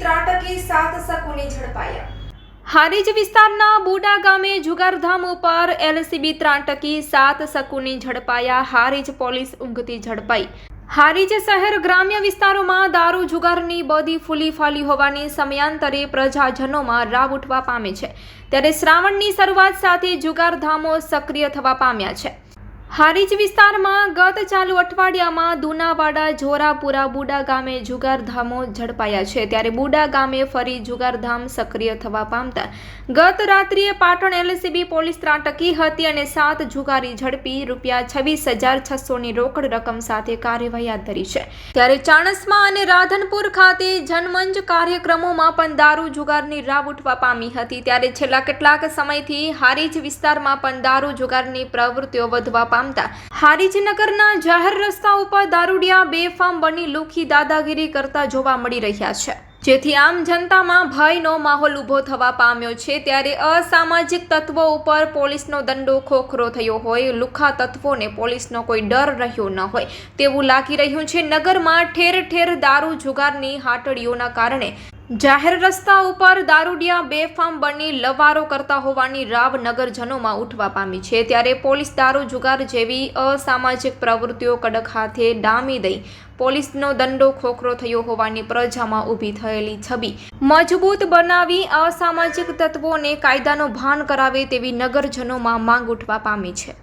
ત્રાટકી સાત સકોને ઝડપાયા. હારીજ વિસ્તારના બુડા ગામે જુગારધામ ઉપર એલસીબી ત્રાટકી સાત સકુની ઝડપાયા. હારીજ પોલીસ ઊંઘતી ઝડપાઈ. હારીજ શહેર ગ્રામ્ય વિસ્તારોમાં દારૂ જુગારની બદી ફૂલી ફાલી હોવાની સમયાંતરે પ્રજાજનોમાં રાવ ઉઠવા પામે છે. ત્યારે શ્રાવણની શરૂઆત સાથે જુગારધામો સક્રિય થવા પામ્યા છે. હારીજ વિસ્તારમાં ગત ચાલુ અઠવાડિયામાં દુનાવાડા, જોરાપુરા, બુડા ગામે જુગારધામો ઝડપાયા છે. ત્યારે બુડા ગામે ફરી જુગારધામ સક્રિય થવા પામતા ગત રાત્રિએ પાટણ એલસીબી પોલીસ ત્રાટકી હતી અને સાત જુગારી ઝડપી રૂપિયા છવ્વીસ હજાર છસોની રોકડ રકમ સાથે કાર્યવાહી હાથ ધરી છે. ત્યારે ચાણસમા અને રાધનપુર ખાતે જનમંચ કાર્યક્રમોમાં પણ દારૂ જુગારની રાવ ઉઠવા પામી હતી. ત્યારે છેલ્લા કેટલાક સમયથી હારીજ વિસ્તારમાં પણ દારૂ જુગારની પ્રવૃત્તિઓ વધવા પામતા. હારીજનગરના જાહેર રસ્તા ઉપર દારૂડિયા બેફામ બની લુખી દાદાગીરી કરતા જોવા મળી રહ્યા છે. જેથી આમ જનતામાં ભયનો માહોલ ઊભો થવા પામ્યો છે ત્યારે અસામાજિક તત્વો ઉપર પોલીસનો દંડો ખોખરો થયો હોય, લુખા તત્વોને પોલીસનો કોઈ ડર રહ્યો ન હોય તેવું લાગી રહ્યું છે. નગરમાં ઠેર ઠેર દારૂ જુગારની હાટડીઓના કારણે જાહેર રસ્તા ઉપર દારૂડિયા બેફામ બની લવારો કરતા હોવાની રાવ નગરજનોમાં ઉઠવા પામી છે. ત્યારે પોલીસ દારૂ જુગાર જેવી અસામાજિક પ્રવૃત્તિઓ કડક હાથે ડામી દઈ પોલીસનો દંડો ખોખરો થયો હોવાની પ્રજામાં ઊભી થયેલી છબી. મજબૂત બનાવી અસામાજિક તત્વોને કાયદાનો ભાન કરાવે તેવી નગરજનોમાં માંગ ઉઠવા પામી છે.